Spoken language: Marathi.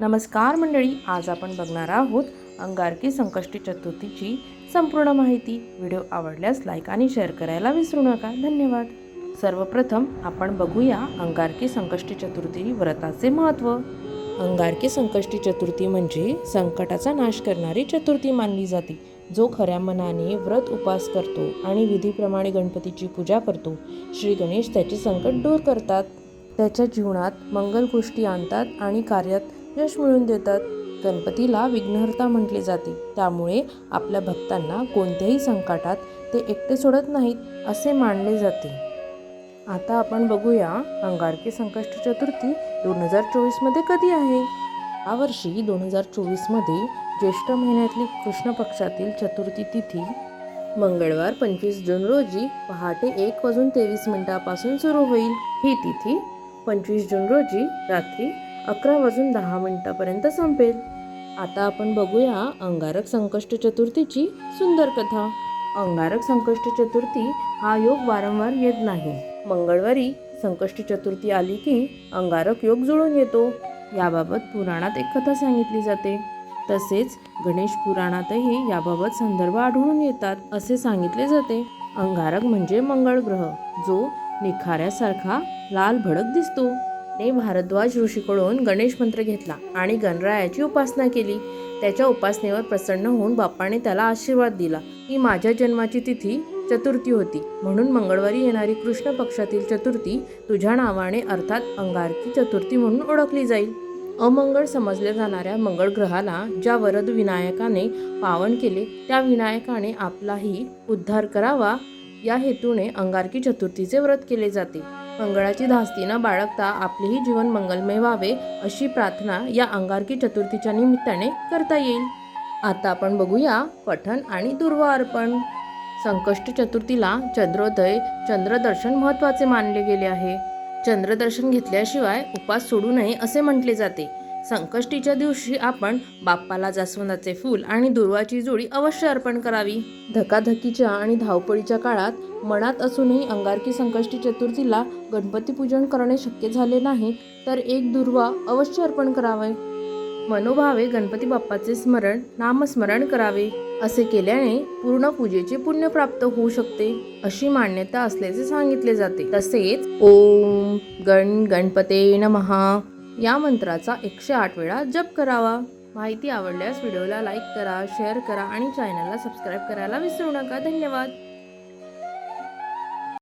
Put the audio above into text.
नमस्कार मंडळी आज आपण बघणार आहोत अंगारकी संकष्टी चतुर्थीची संपूर्ण माहिती. व्हिडिओ आवडल्यास लाईक आणि शेअर करायला विसरू नका. धन्यवाद. सर्वप्रथम आपण बघूया अंगारकी संकष्टी चतुर्थी व्रताचे महत्त्व अंगारकी संकष्टी चतुर्थी म्हणजे संकटाचा नाश करणारी चतुर्थी मानली जाते. जो खऱ्या मनाने व्रत उपास करतो आणि विधीप्रमाणे गणपतीची पूजा करतो श्री गणेश त्याचे संकट दूर करतात. त्याच्या जीवनात मंगल गोष्टी आणतात आणि कार्यात यश मिळवून देतात. गणपतीला विघ्नहर्ता म्हटले जाते. त्यामुळे आपल्या भक्तांना कोणत्याही संकटात ते एकटे सोडत नाहीत असे मानले जाते. आता आपण बघूया अंगारकी संकष्ट चतुर्थी दोन हजार चोवीसमध्ये कधी आहे? यावर्षी दोन हजार चोवीसमध्ये ज्येष्ठ महिन्यातली कृष्ण पक्षातील चतुर्थी तिथी मंगळवार पंचवीस जून रोजी पहाटे एक वाजून तेवीस मिनिटापासून सुरू होईल. ही तिथी पंचवीस जून रोजी रात्री अकरा वाजून दहा मिनिटापर्यंत संपेल. आता आपण बघूया अंगारक संकष्ट चतुर्थीची सुंदर कथा. अंगारक संकष्ट चतुर्थी हा योग वारंवार येत नाही. मंगळवारी संकष्ट चतुर्थी आली की अंगारक योग जुळून येतो. याबाबत पुराणात एक कथा सांगितली जाते. तसेच गणेश पुराणातही याबाबत संदर्भ आढळून येतात असे सांगितले जाते. अंगारक म्हणजे मंगळ ग्रह जो निखाऱ्यासारखा लाल भडक दिसतो. ने भारद्वाज ऋषीकडून गणेश मंत्र घेतला आणि गणरायाची उपासना केली. त्याच्या उपासनेवर प्रसन्न होऊन बाप्पाने त्याला आशीर्वाद दिला. की माझ्या जन्माची तिथी चतुर्थी होती. म्हणून मंगळवारी येणारी कृष्ण पक्षातील चतुर्थी तुझ्या नावाने अर्थात अंगारकी चतुर्थी म्हणून ओळखली जाईल. अमंगळ समजल्या जाणाऱ्या मंगळ ग्रहाला ज्या वरद विनायकाने पावन केले त्या विनायकाने आपलाही उद्धार करावा. या हेतूने अंगारकी चतुर्थीचे व्रत केले जाते. मंगळाची धास्ती न बाळगता आपलेही जीवन मंगलमय व्हावे अशी प्रार्थना या अंगारकी चतुर्थीच्या निमित्ताने करता येईल. आता आपण बघूया पठण आणि दुर्वा अर्पण. संकष्ट चतुर्थीला चंद्रोदय चंद्रदर्शन महत्त्वाचे मानले गेले आहे. चंद्रदर्शन घेतल्याशिवाय उपास सोडू नये असे म्हटले जाते. संकष्टीच्या दिवशी आपण बाप्पाला जास्वंदाचे फूल आणि दुर्वाची जोडी अवश्य अर्पण करावी. धकाधकीच्या आणि धावपळीच्या काळात मनात असूनही अंगारकी संकष्टी चतुर्थीला गणपती पूजन करणे शक्य झाले नाही तर एक दुर्वा अवश्य अर्पण करावे. मनोभावे गणपती बाप्पाचे स्मरण नामस्मरण करावे. असे केल्याने पूर्ण पूजेचे पुण्य प्राप्त होऊ शकते अशी मान्यता असल्याचे सांगितले जाते. तसेच ओम गण गणपते नमहा या मंत्राचा एकशे आठ वेळा जप करावा. माहिती आवडल्यास व्हिडिओला लाईक करा शेअर करा आणि चॅनलला सबस्क्राईब करायला विसरू नका. धन्यवाद.